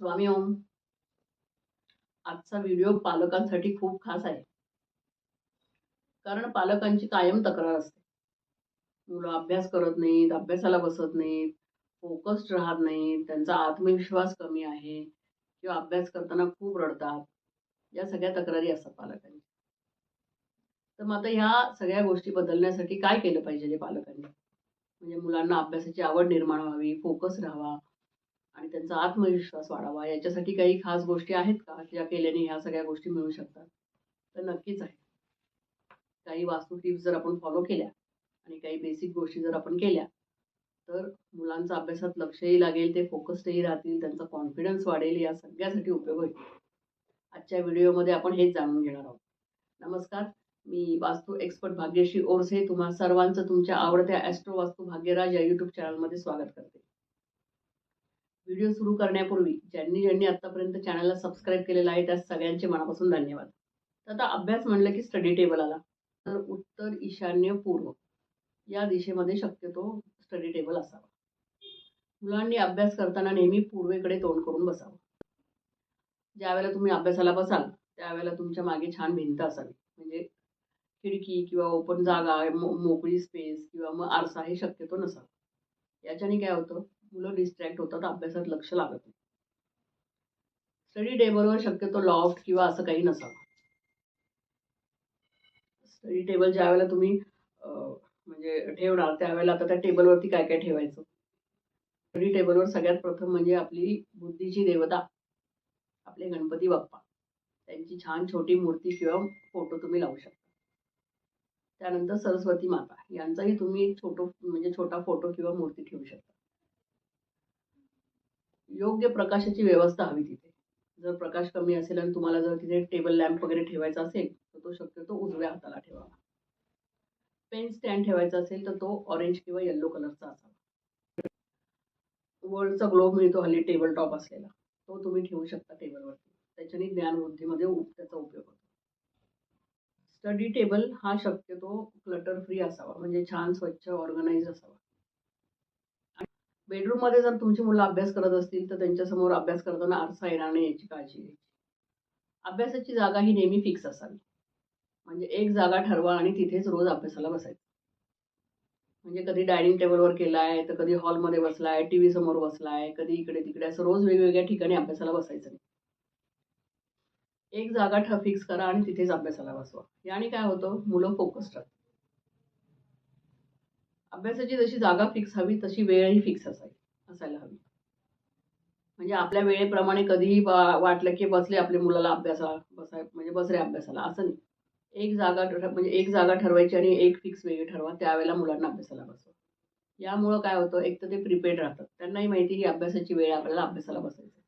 स्वामी ओम. आजचा व्हिडिओ पालकांसाठी खूप खास आहे. कारण पालकांची कायम तक्रार असते. मुलं अभ्यास करत नाहीत अभ्यासाला बसत नाहीत फोकस्ड राहत नाहीत त्यांचा आत्मविश्वास कमी आहे किंवा अभ्यास करताना खूप रडतात. या सगळ्या तक्रारी असतात पालकांची तर मग आता ह्या सगळ्या गोष्टी बदलण्यासाठी काय केलं पाहिजे पालकांनी? म्हणजे मुलांना अभ्यासाची आवड निर्माण व्हावी फोकस राहावा आणि त्यांचा आत्मविश्वास वाढावा. याच्यासाठी काही खास गोष्टी आहेत का? ज्या केल्याने ह्या सगळ्या गोष्टी मिळू शकतात? तर नक्कीच आहे. काही वास्तू टिप्स जर आपण फॉलो केल्या आणि काही बेसिक गोष्टी जर आपण केल्या तर मुलांचा अभ्यासात लक्षही लागेल ते फोकस्डही राहतील त्यांचा कॉन्फिडन्स वाढेल या सगळ्यासाठी उपयोग होईल. आजच्या व्हिडिओमध्ये आपण हेच जाणून घेणार आहोत. नमस्कार. मी वास्तू एक्सपर्ट भाग्यश्री ओरसे तुम्हा सर्वांचं तुमच्या आवडत्या ॲस्ट्रो वास्तू भाग्यराज या यूट्यूब चॅनलमध्ये स्वागत करते. व्हिडिओ सुरू करण्यापूर्वी ज्यांनी ज्यांनी आतापर्यंत चॅनलला सबस्क्राईब केलेलं आहे त्या सगळ्यांचे मनापासून धन्यवाद. तर आता अभ्यास म्हणलं की स्टडी टेबल आला. तर उत्तर ईशान्य पूर्व या दिशेमध्ये शक्यतो स्टडी टेबल असावा. मुलांनी अभ्यास करताना नेहमी पूर्वेकडे तोंड करून बसावं. ज्यावेळेला तुम्ही अभ्यासाला बसाल त्यावेळेला तुमच्या मागे छान भिंत असावी. म्हणजे खिडकी किंवा ओपन जागा मोकळी स्पेस किंवा मग आरसा हे शक्यतो नसावं. याच्याने काय होतं? मुलं डिस्ट्रॅक्ट होतात अभ्यासात लक्ष लागत नाही. स्टडी टेबलवर शक्यतो लॉफ्ट किंवा असं काही नसावं. स्टडी टेबल ज्या वेळेला तुम्ही म्हणजे ठेवणार त्यावेळेला आता त्या टेबलवरती काय काय ठेवायचं? स्टडी टेबलवर सगळ्यात प्रथम म्हणजे आपली बुद्धीची देवता आपले गणपती बाप्पा. त्यांची छान छोटी मूर्ती किंवा फोटो तुम्ही लावू शकता. त्यानंतर सरस्वती माता यांचाही तुम्ही एक छोटो म्हणजे छोटा फोटो किंवा मूर्ती ठेवू शकता. योग्य प्रकाशाची व्यवस्था हवी तिथे. जर प्रकाश कमी असेल आणि तुम्हाला जर तिथे टेबल लॅम्प वगैरे ठेवायचा असेल तर तो शक्यतो उजव्या हाताला ठेवावा. पेन स्टँड ठेवायचा असेल तर तो ऑरेंज किंवा येल्लो कलरचा असावा. वर्ल्डचा ग्लोब मिळतो हल्ली टेबल टॉप असलेला. तो तुम्ही ठेवू शकता टेबलवरती त्याच्याने ज्ञानवृद्धीमध्ये त्याचा उपयोग होतो. स्टडी टेबल हा शक्यतो क्लटर फ्री असावा. म्हणजे छान स्वच्छ ऑर्गनाईज असावा. बेडरूममध्ये जर तुमची मुलं अभ्यास करत असतील तर त्यांच्यासमोर अभ्यास करताना आरसा येणार नाही याची काळजी घ्यायची. अभ्यासाची जागा ही नेहमी फिक्स असावी. म्हणजे एक जागा ठरवा आणि तिथेच रोज अभ्यासाला बसायचं. म्हणजे कधी डायनिंग टेबलवर केलाय तर कधी हॉलमध्ये बसलाय टीव्ही समोर बसलाय कधी इकडे तिकडे असं रोज वेगवेगळ्या ठिकाणी अभ्यासाला बसायचं नाही. एक जागा ठ फिक्स करा आणि तिथेच अभ्यासाला बसवा. याने काय होतं? मुलं फोकस राहतात. अभ्यासाची जशी जागा फिक्स हवी तशी वेळही फिक्स असावी असायला हवी. म्हणजे आपल्या वेळेप्रमाणे कधीही वाटलं की बसले आपल्या मुलाला अभ्यासाला बसाय म्हणजे बस रे अभ्यासाला असं नाही. एक जागा म्हणजे एक जागा ठरवायची आणि एक फिक्स वेळ ठरवा त्यावेळेला मुलांना अभ्यासाला बसवा. यामुळं काय होतं एक तर ते प्रिपेड राहतात. त्यांनाही माहिती की अभ्यासाची वेळ आपल्याला अभ्यासाला बसायचं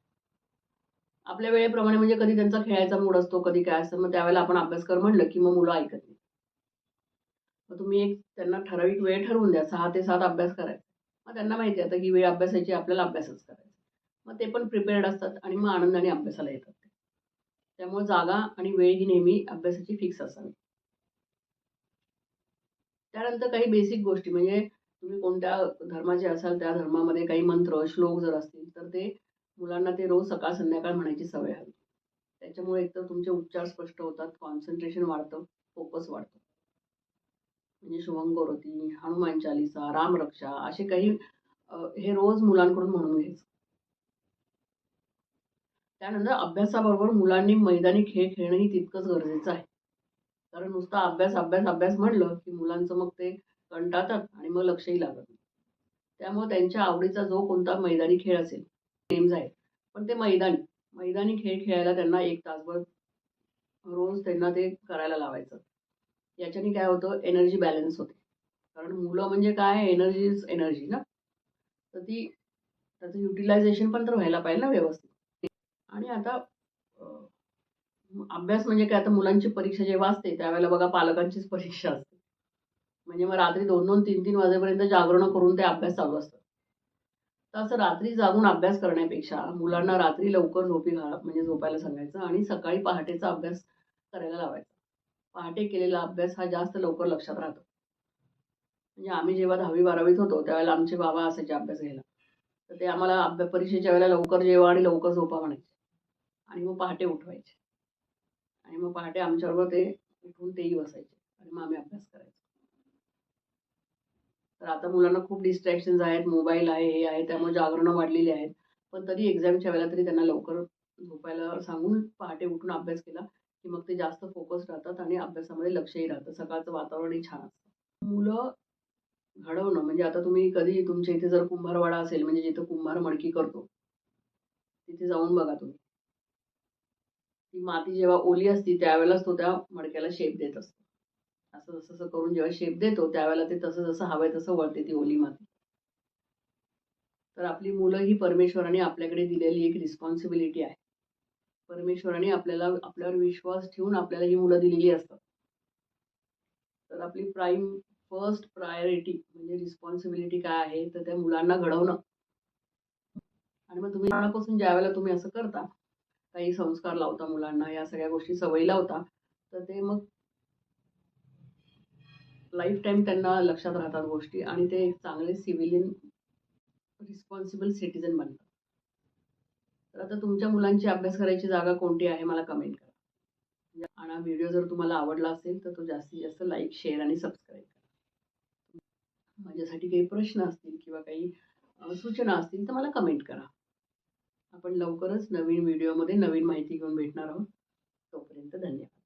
आपल्या वेळेप्रमाणे म्हणजे कधी त्यांचा खेळायचा मूड असतो कधी काय असतं मग त्यावेळेला आपण अभ्यास कर म्हणलं की मग मुलं ऐकत नाही. मग तुम्ही एक त्यांना ठराविक वेळ ठरवून द्या. सहा ते सात अभ्यास करायचा. मग त्यांना माहिती आहे आता की वेळ अभ्यासाची आपल्याला अभ्यासच करायचा. मग ते पण प्रिपेअर्ड असतात आणि मग आनंदाने अभ्यासाला येतात ते. त्यामुळे जागा आणि वेळ ही नेहमी अभ्यासाची फिक्स असावी. त्यानंतर काही बेसिक गोष्टी म्हणजे तुम्ही कोणत्या धर्माचे असाल त्या धर्मामध्ये काही मंत्र श्लोक जर असतील तर ते मुलांना ते रोज सकाळ संध्याकाळ म्हणायची सवय हवी. त्याच्यामुळे एकतर तुमचे उच्चार स्पष्ट होतात कॉन्सन्ट्रेशन वाढतं फोकस वाढतो. म्हणजे शुभंगोरती हनुमान चालिसा रामरक्षा असे काही हे रोज मुलांकडून म्हणून घ्यायचं. त्यानंतर अभ्यासाबरोबर मुलांनी मैदानी खेळ खेळणंही तितकंच गरजेचं आहे. कारण नुसता अभ्यास अभ्यास अभ्यास म्हणलं की मुलांचं मग ते कंटाळतात आणि मग लक्षही लागत नाही. त्यामुळे त्यांच्या आवडीचा जो कोणता मैदानी खेळ असेल गेम्स आहेत पण ते मैदानी मैदानी खेळ खेळायला त्यांना एक तासभर रोज त्यांना ते करायला लावायचं. याच्याने काय होतं? एनर्जी बॅलन्स होते. कारण मुलं म्हणजे काय? एनर्जीज एनर्जी ना? तर ती त्याचं युटिलायझेशन पण तर व्हायला पाहिजे ना व्यवस्थित. आणि आता अभ्यास म्हणजे काय? आता मुलांची परीक्षा जेव्हा असते त्यावेळेला बघा पालकांचीच परीक्षा असते. म्हणजे मग रात्री दोन दोन तीन तीन वाजेपर्यंत जागरण करून ते अभ्यास चालू असतात तर असं रात्री जागून अभ्यास करण्यापेक्षा मुलांना रात्री लवकर झोपी घाला म्हणजे झोपायला सांगायचं आणि सकाळी पहाटेचा अभ्यास करायला लावायचा. पहाटे केलेला अभ्यास हा जास्त लवकर लक्षात राहतो. म्हणजे आम्ही जेव्हा दहावी बारावीत होतो त्यावेळेला आमचे बाबा असायचे अभ्यास घ्यायला. तर ते आम्हाला अभ्यास परीक्षेच्या वेळेला लवकर जेवा आणि लवकर झोपा म्हणायचे. आणि मग पहाटे उठवायचे. आणि मग पहाटे आमच्याबरोबर ते उठून तेही बसायचे. आणि मग आम्ही अभ्यास करायचो. तर आता मुलांना खूप डिस्ट्रॅक्शन्स आहेत मोबाईल आहे हे आहे त्यामुळे जागरणं वाढलेली आहेत. पण तरी एक्झामच्या वेळेला तरी त्यांना लवकर झोपायला सांगून पहाटे उठून अभ्यास केला. की मग ते जास्त फोकस राहतात आणि अभ्यासामध्ये लक्षही राहतं. सकाळचं वातावरणही छान असतं. मुलं घडवणं म्हणजे आता तुम्ही कधी तुमच्या इथे जर कुंभारवाडा असेल म्हणजे जिथं कुंभार मडकी करतो तिथे जाऊन बघा तुम्ही. ती माती जेव्हा ओली असती त्यावेळेलाच तो त्या मडक्याला शेप देत असतो. असं जसं जसं करून जेव्हा शेप देतो त्यावेळेला ते तसं जसं हवंय तसं वळते ती ओली माती. तर आपली मुलं ही परमेश्वराने आपल्याकडे दिलेली एक रिस्पॉन्सिबिलिटी आहे. परमेश्वराने आपल्याला आपल्यावर विश्वास ठेवून आपल्याला ही मुलं दिलेली असतात. तर आपली प्राईम फर्स्ट प्रायोरिटी म्हणजे रिस्पॉन्सिबिलिटी काय आहे तर त्या मुलांना घडवणं. आणि मग तुम्ही लहानापासून ज्या वेळेला तुम्ही असं करता काही संस्कार लावता मुलांना या सगळ्या गोष्टी सवयी लावता तर ते मग लाईफ टाईम त्यांना लक्षात राहतात गोष्टी आणि ते चांगले सिव्हिलियन रिस्पॉन्सिबल सिटीजन बनतात. तर आता तुमच्या मुलांची अभ्यास करायची जागा कोणती आहे मला कमेंट करा. आणि हा व्हिडिओ जर तुम्हाला आवडला असेल तर तो जास्तीत जास्त लाईक शेअर आणि सबस्क्राईब करा. माझ्यासाठी काही प्रश्न असतील किंवा काही सूचना असतील तर मला कमेंट करा. आपण लवकरच नवीन व्हिडिओमध्ये नवीन माहिती घेऊन भेटणार आहोत. तोपर्यंत धन्यवाद.